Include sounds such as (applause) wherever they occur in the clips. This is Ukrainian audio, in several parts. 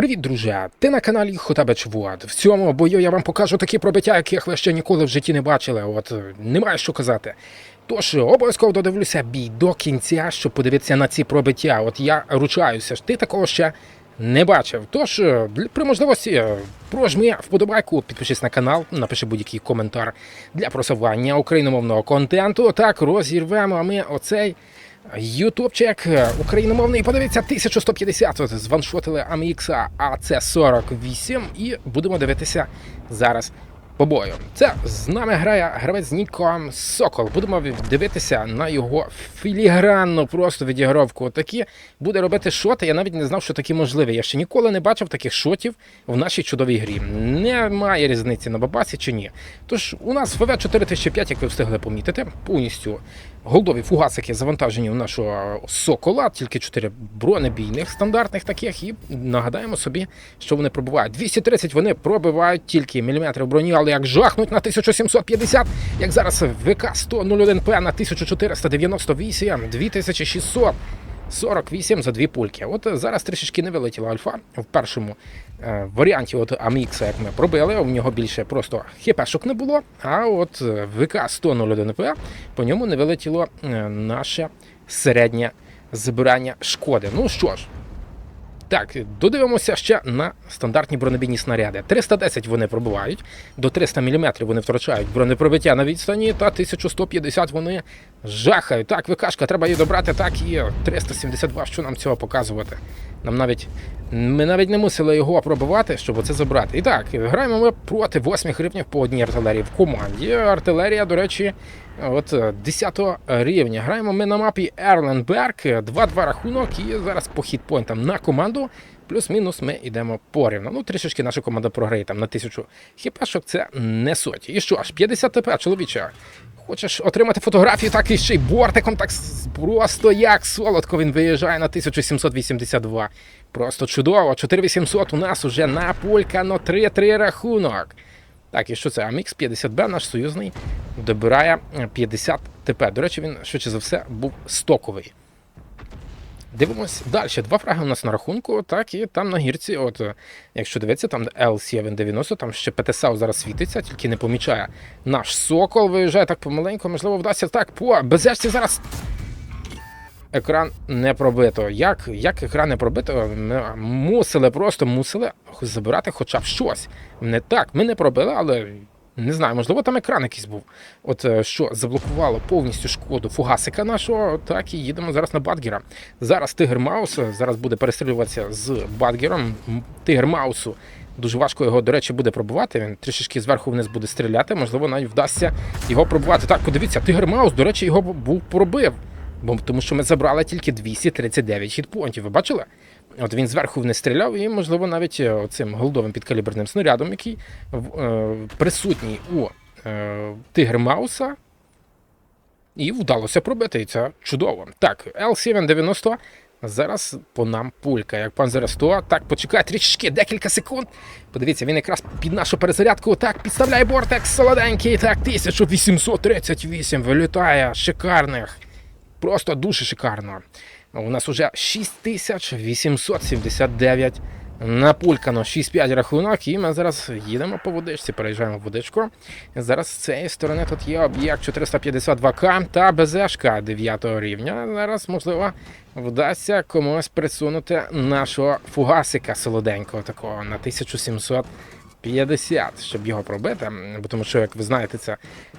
Привіт, друже! Ти на каналі Хотабеч Вод. В цьому бою я вам покажу такі пробиття, яких ви ще ніколи в житті не бачили. От е, немає що казати. Тож обов'язково додивлюся бій до кінця, щоб подивитися на ці пробиття. От я ручаюся ж, ти такого ще не бачив. Тож, е, при можливості, е, прожми вподобайку, підпишись на канал, напиши будь-який коментар для просування україномовного контенту. Так, розірвемо ми оцей. Ютубчик україномовний, подивіться, 1150 от, званшотили AMX AC48 і будемо дивитися зараз по бою. Це з нами грає гравець з ніком Сокол. Будемо дивитися на його філігранну просто відігровку. Такі буде робити шоти. Я навіть не знав, що такі можливі. Я ще ніколи не бачив таких шотів в нашій чудовій грі. Немає різниці на бабасі чи ні. Тож у нас ФВ 4005, як ви встигли помітити, повністю голдові фугасики завантажені у нашого сокола, тільки 4 бронебійних стандартних таких. І нагадаємо собі, що вони пробувають. 230 вони пробивають тільки міліметрів броні, але як жахнуть на 1750, як зараз ВК 101 п на 1498, 2600. 48 за дві пульки. От зараз трішечки не вилетіла альфа в першому е, варіанті. От Амікса, як ми пробили, у нього більше просто хіпешок не було. А от ВК 101 п по ньому не вилетіло е, наше середнє збирання шкоди. Ну що ж. Так, додивимося ще на стандартні бронебійні снаряди. 310 вони пробувають, до 300 мм вони втрачають бронепробиття на відстані, та 1150 вони жахають. Так, ВКшка, треба її добрати, так і 372, що нам цього показувати. Нам навіть ми навіть не мусили його пробивати, щоб оце забрати. І так, граємо ми проти 8 гривнів по одній артилерії в команді. Артилерія, до речі, от е, 10 рівня. Граємо ми на мапі Ерленберг, 2-2 рахунок, і зараз по хітпойнтам на команду. Плюс-мінус ми йдемо порівну. Ну, трішечки наша команда програє там на тисячу хіпешок, це не соті. І що ж, 50 ТП, чоловіче. Хочеш отримати фотографію, так і ще й бортиком, так просто як солодко він виїжджає на 1782. Просто чудово. 4800 у нас уже напулькано 3-3 рахунок. Так, і що це? Амікс 50Б, наш союзний, добирає е, 50 ТП. До речі, він швидше за все був стоковий. Дивимось далі. Два фраги у нас на рахунку, так, і там на гірці, от, е, якщо дивитися, там L790, там ще ПТСАУ зараз світиться, тільки не помічає наш сокол. Виїжджає так помаленьку, можливо, вдасться так. По безешці зараз екран не пробито. Як, як екран не пробито, ми мусили, просто мусили забирати хоча б щось. Не так, ми не пробили, але не знаю, можливо, там екран якийсь був. От е, що заблокувало повністю шкоду фугасика нашого, так і їдемо зараз на Бадгера. Зараз Тигр Маус е, зараз буде перестрілюватися з Бадгером. Тигр Маусу. Дуже важко його, до речі, буде пробувати. Він трішечки зверху вниз буде стріляти. Можливо, навіть вдасться його пробувати. Так, подивіться, Тигр Маус, до речі, його був пробив. Бо тому що ми забрали тільки 239 хітпоінтів. Ви бачили? От він зверху не стріляв, і, можливо, навіть е, цим голдовим підкаліберним снарядом, який е, присутній у е, Тигр Мауса. І вдалося пробити, і це чудово. Так, L790 зараз по нам пулька. Як пан зараз 100. Так, почекай трішечки, декілька секунд. Подивіться, він якраз під нашу перезарядку. Так, підставляє бортекс солоденький. Так, 1838 вилітає. Шикарних. Просто дуже шикарно. У нас уже 6879 напулькано 6-5 рахунок, і ми зараз їдемо по водичці, переїжджаємо в водичку. Зараз з цієї сторони тут є об'єкт 452К та БЗшка 9 рівня. Зараз, можливо, вдасться комусь присунути нашого фугасика солоденького такого на 1700. 50, щоб його пробити, бо тому що, як ви знаєте, це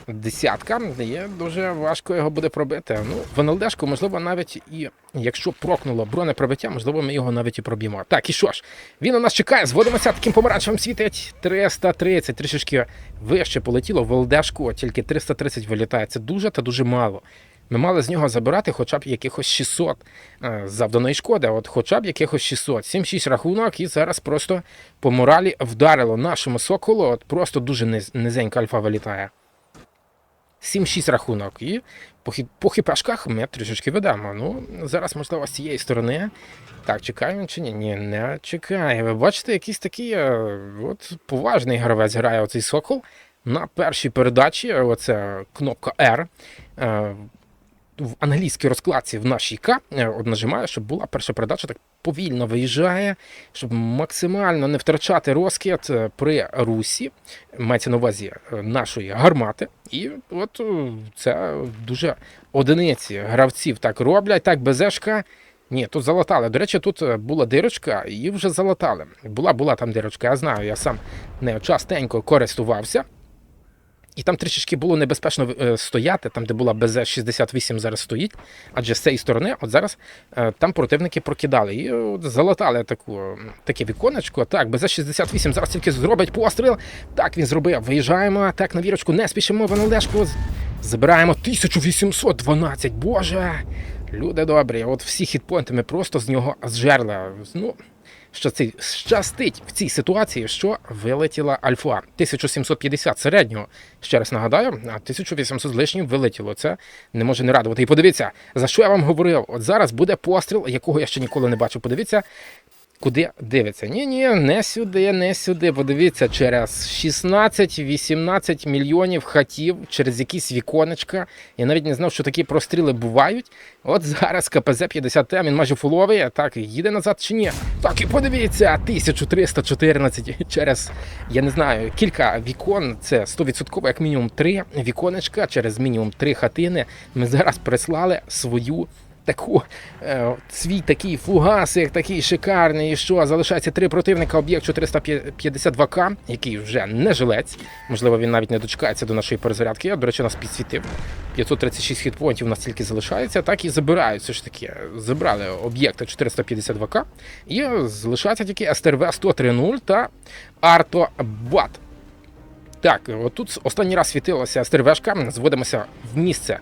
десятка, є дуже важко його буде пробити. Ну, в НЛДшку, можливо, навіть і якщо прокнуло бронепробиття, можливо, ми його навіть і проб'ємо. Так, і що ж, він у нас чекає, зводимося таким помаранчевим світить 330, трішечки вище полетіло в ЛДшку, тільки 330 вилітає. Це дуже та дуже мало. Ми мали з нього забирати хоча б якихось 600 е, завданої шкоди, от хоча б якихось 600. 7-6 рахунок, і зараз просто по моралі вдарило нашому соколу, от просто дуже низенька альфа вилітає. 7-6 рахунок. І по, хі- по хіпешках ми трішечки ведемо. Ну, зараз, можливо, з цієї сторони. Так, чекає він чи ні? Ні, не чекає. Ви бачите, якийсь такий е, от, поважний гравець грає оцей сокол. На першій передачі, оце кнопка R. В англійській розкладці в нашій К е, от нажимаю, щоб була перша передача, так повільно виїжджає, щоб максимально не втрачати розкид е, при русі, мається на увазі е, нашої гармати. І от це дуже одиниці гравців так роблять, так безешка. Ні, тут залатали. До речі, тут була дирочка, і вже залатали. Була, була там дирочка, я знаю, я сам нею частенько користувався. І там трішечки було небезпечно е, стояти, там, де була БЗ-68 зараз стоїть, адже з цієї сторони, от зараз е, там противники прокидали і от залатали таку, таке віконечко. Так, БЗ-68 зараз тільки зробить постріл. Так, він зробив. Виїжджаємо, так, на вірочку, не спішимо в Лешку. Забираємо 1812. Боже! Люди добрі, от всі хітпойнти ми просто з нього зжерли. Ну, що це щастить в цій ситуації, що вилетіла альфа 1750 середнього. Ще раз нагадаю, а 1800 з лишнім вилетіло. Це не може не радувати. І подивіться, за що я вам говорив. От зараз буде постріл, якого я ще ніколи не бачив. Подивіться. Куди дивиться? Ні, ні, не сюди, не сюди. Подивіться, через 16-18 мільйонів хатів, через якісь віконечка. Я навіть не знав, що такі простріли бувають. От зараз КПЗ 50 т він майже фуловий, а так їде назад чи ні. Так і подивіться, 1314 (laughs) через, я не знаю, кілька вікон. Це 100% як мінімум 3 віконечка, через мінімум 3 хатини. Ми зараз прислали свою таку е, свій такий фугасик, такий шикарний, і що залишається три противника, об'єкт 452К, який вже не жилець. Можливо, він навіть не дочекається до нашої перезарядки. Я, до речі, нас підсвітив. 536 хітпоінтів у нас тільки залишається, так і забирають. Все ж таки, забрали об'єкти 452К. І залишається тільки СТРВ 103.0 та Артобат. Так, отут останній раз світилася стервешка. Зводимося в місце,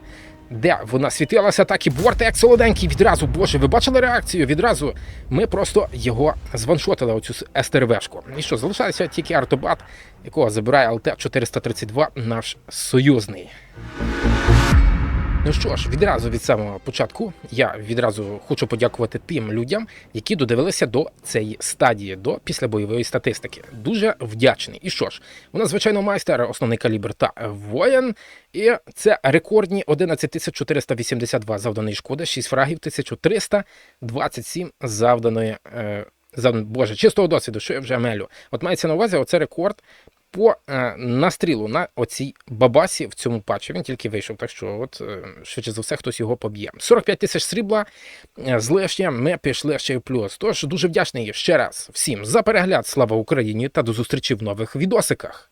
де вона світилася, так і бортик солоденький відразу. Боже, ви бачили реакцію? Відразу ми просто його званшотили, оцю СТРВшку. І що, залишається тільки артобат, якого забирає ЛТ-432, наш союзний. Ну що ж, відразу від самого початку я відразу хочу подякувати тим людям, які додивилися до цієї стадії, до післябойової статистики. Дуже вдячний. І що ж, у нас звичайно майстер, основний калібр та воєн. І це рекордні 11482 завданої шкоди, 6 фрагів, 1327 завданої. Е, Боже, чистого досвіду, що я вже мелю. От мається на увазі, оце рекорд по е, настрілу на оцій бабасі в цьому патчі. Він тільки вийшов, так що, от, е, швидше за все, хтось його поб'є. 45 тисяч срібла е, з лишнім ми пішли ще й плюс. Тож дуже вдячний ще раз всім за перегляд. Слава Україні та до зустрічі в нових відосиках.